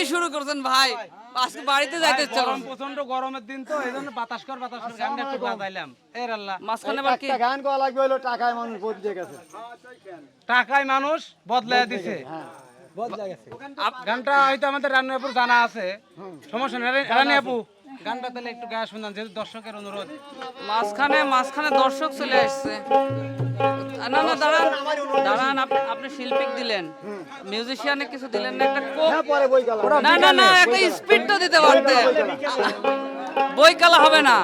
করছেন ভাই। আজকে বাড়িতে যাইতে গরম প্রচণ্ড গরমের দিন তো এই জন্য বাতাস কর বাতাস কর গানটা একটু বাজাইলাম। এর আল্লাহ মাঝখানে বাকি একটা গান গাওয়া লাগবে হলো টাকায় মানুষ বদলে গেছে। টাকায় মানুষ বদলে দিছে। হ্যাঁ বদলে গেছে। গানটা হয়তো আমাদের রান্নাপুর জানা আছে। সমস্যা নেই রানি- রানি আপু গানটা তাহলে একটু গায়ে শুনলাম যেহেতু দর্শকের অনুরোধ। মাঝখানে মাঝখানে দর্শক চলে আসছে। না না দাঁড়ান দাঁড়ান আপনি শিল্পিক দিলেন। মিউজিশিয়ানে কিছু দিলেন না একটা কোক হ্যাঁ বই না না না একটা স্পিড তো দিতে পারতেন বই কালা হবে না।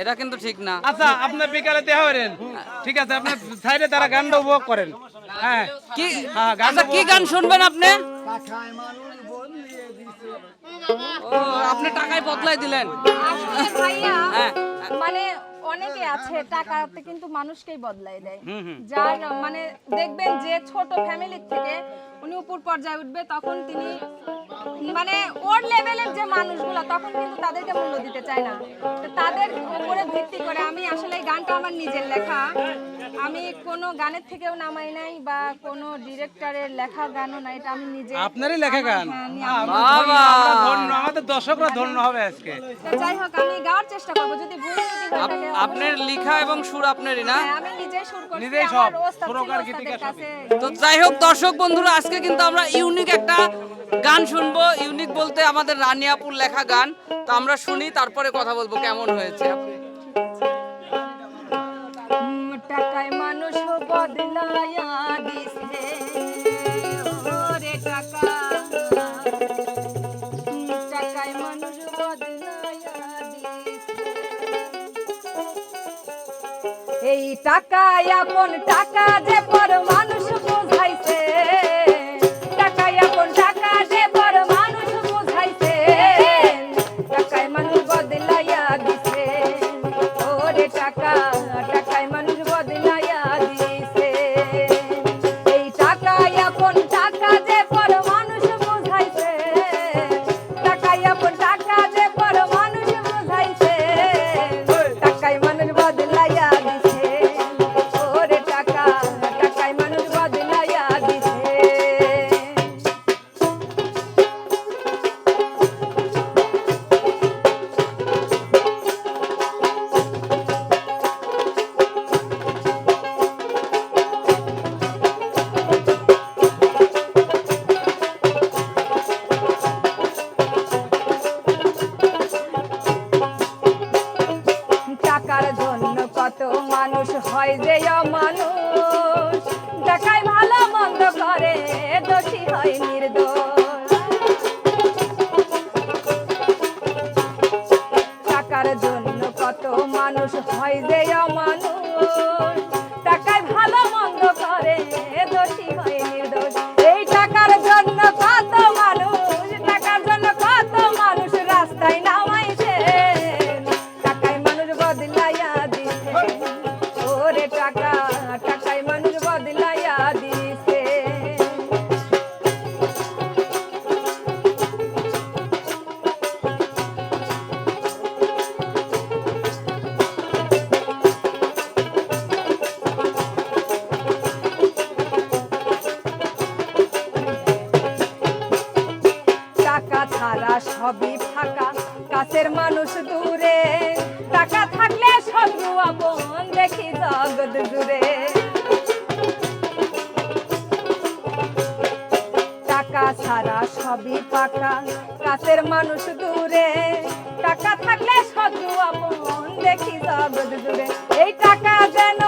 এটা কিন্তু ঠিক না। আচ্ছা আপনি বিকালে দেওয়া ঠিক আছে আপনি সাইডে তারা গানটা উপভোগ করেন। হ্যাঁ। কি হ্যাঁ, গান আচ্ছা কি গান শুনবেন আপনি টাকায় মানুষ বদলিয়ে দিছে ও আপনি টাকায় বদলাই দিলেন। ভাইয়া হ্যাঁ। মানে অনেকে আছে টাকাতে কিন্তু মানুষকেই বদলাই দেয়। যার মানে দেখবেন যে ছোট ফ্যামিলির থেকে উনি উপর পর্যায়ে উঠবে তখন তিনি মানে ওর লেভেলের যে মানুষগুলো তখন কিন্তু তাদেরকে মূল্য দিতে চায় না। তাদের উপরে ভিত্তি করে আমি আসলে এই গানটা আমার নিজের লেখা। আমি কোনো গানের থেকেও নামাই নাই বা কোনো ডিরেক্টরের লেখা গানও নাই এটা আমি নিজে আপনারই লেখা গান? হ্যাঁ, বাবা। ধন্য, আমাদের দর্শকরা ধন্য হবে আজকে। তো যাই হোক আমি গাওয়ার চেষ্টা করব যদি ভুল হয়ে থাকে আপনার লিখা এবং সুর আপনারই না? হ্যাঁ, আমি নিজেই সুর করছি নিজেই সব, আমার ওস্তাদ ছিল, সুরকার, ওস্তাদের গীতিকার কাছে। তো যাই হোক দর্শক বন্ধুরা আজকে কিন্তু আমরা ইউনিক একটা গান শুনব ইউনিক বলতে আমাদের রানিয়াপুর লেখা গান। তো আমরা শুনি তারপরে কথা বলব কেমন হয়েছে বদলায়া টাকা এই টাকা আপন টাকা যে পর মানুষ মানুষ হয় যে মানুষ টাকায় ভালো মন্দ করে। সবই ফাঁকা, কাছের মানুষ দূরে। টাকা থাকলে দেখি জুড়ে। টাকা ছাড়া সবই পাকা কাছের মানুষ দূরে। টাকা থাকলে শত্রু আপন দেখি জগৎ জুড়ে। এই টাকা যেন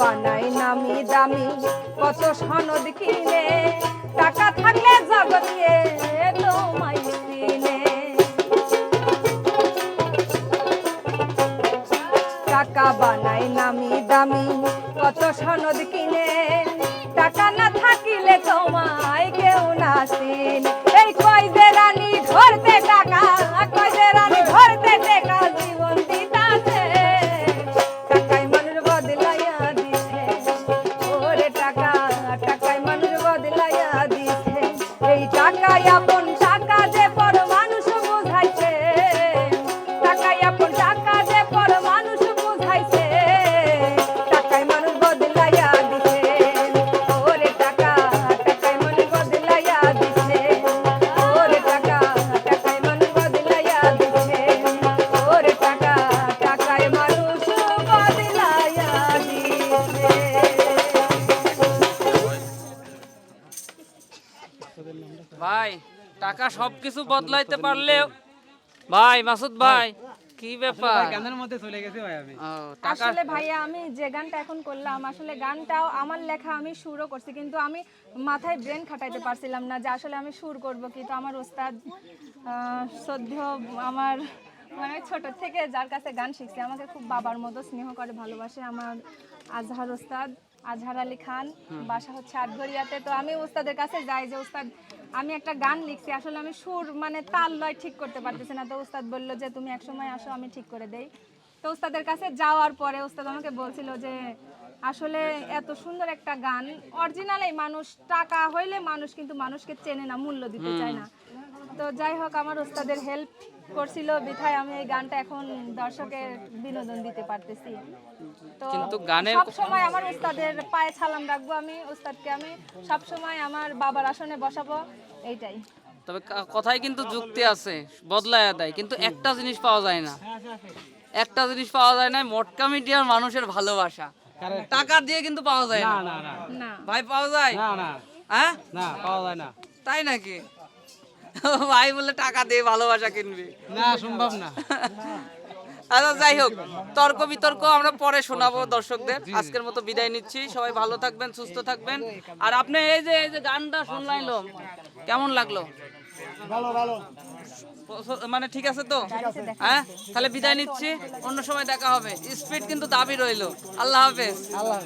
বানাই নামি দামি, কত সনদ কিনে, টাকা থাকলে জগতে তোমায় টাকা বানাই নামি দামি, কত সনদ টাকা সবকিছু বদলাইতে পারলেও ভাই মাসুদ ভাই কি ব্যাপার? গানের মধ্যে চলে গেছে ভাই আমি। আসলে ভাইয়া আমি যে গানটা এখন করলাম আসলে গানটাও আমার লেখা আমি সুরও করছি কিন্তু আমি মাথায় ব্রেন খাটাইতে পারছিলাম না যে আসলে আমি সুর করব কি তো আমার ওস্তাদ আহ, শ্রদ্ধেয় আমার মানে ছোট থেকে যার কাছে গান শিখছি আমাকে খুব বাবার মতো স্নেহ করে ভালোবাসে আমার আজহার ওস্তাদ। আজহার আলী খান বাসা হচ্ছে আটঘরিয়াতে। তো আমি ওস্তাদের কাছে যাই যে ওস্তাদ আমি একটা গান লিখছি আসলে আমি সুর মানে তাল লয় ঠিক করতে পারতেছি না। তো ওস্তাদ বলল যে তুমি একসময় আসো আমি ঠিক করে দেই। তো ওস্তাদের কাছে যাওয়ার পরে ওস্তাদ আমাকে বলছিল যে আসলে এত সুন্দর একটা গান। অরিজিনালেই মানুষ টাকা হইলে মানুষ কিন্তু মানুষকে চেনে না মূল্য দিতে চায় না। তো যাই হোক আমার ওস্তাদের হেল্প করছিল বিধায় আমি এই গানটা এখন দর্শকের বিনোদন দিতে পারতেছি। তো কিন্তু গানের- সব সময় আমার ওস্তাদের পায়ে সালাম রাখব আমি ওস্তাদকে আমি। সব সময় আমার বাবার আসনে বসাবো এইটাই। তবে কথায় কিন্তু যুক্তি আছে বদলায় দেয় কিন্তু একটা জিনিস পাওয়া যায় না। একটা জিনিস পাওয়া যায় না মটকা মিডিয়ার মানুষের ভালোবাসা। টাকা দিয়ে কিন্তু পাওয়া যায় না। না না না। ভাই পাওয়া যায়? না না। হ্যাঁ? না পাওয়া যায় না। তাই নাকি? ভাই বলে টাকা দিয়ে ভালোবাসা কিনবি। না সম্ভব না। আচ্ছা যাই হোক তর্ক বিতর্ক আমরা পরে শোনাবো দর্শকদের। আজকের মতো বিদায় নিচ্ছি। সবাই ভালো থাকবেন সুস্থ থাকবেন। আর আপনি এই যে এই যে গানটা শুনলাইলো কেমন লাগল? ভালো ভালো। মানে ঠিক আছে তো? হ্যাঁ? তাহলে বিদায় নিচ্ছি। অন্য সময় দেখা হবে। স্পিড কিন্তু দাবি রইল। আল্লাহ হাফেজ। আল্লাহ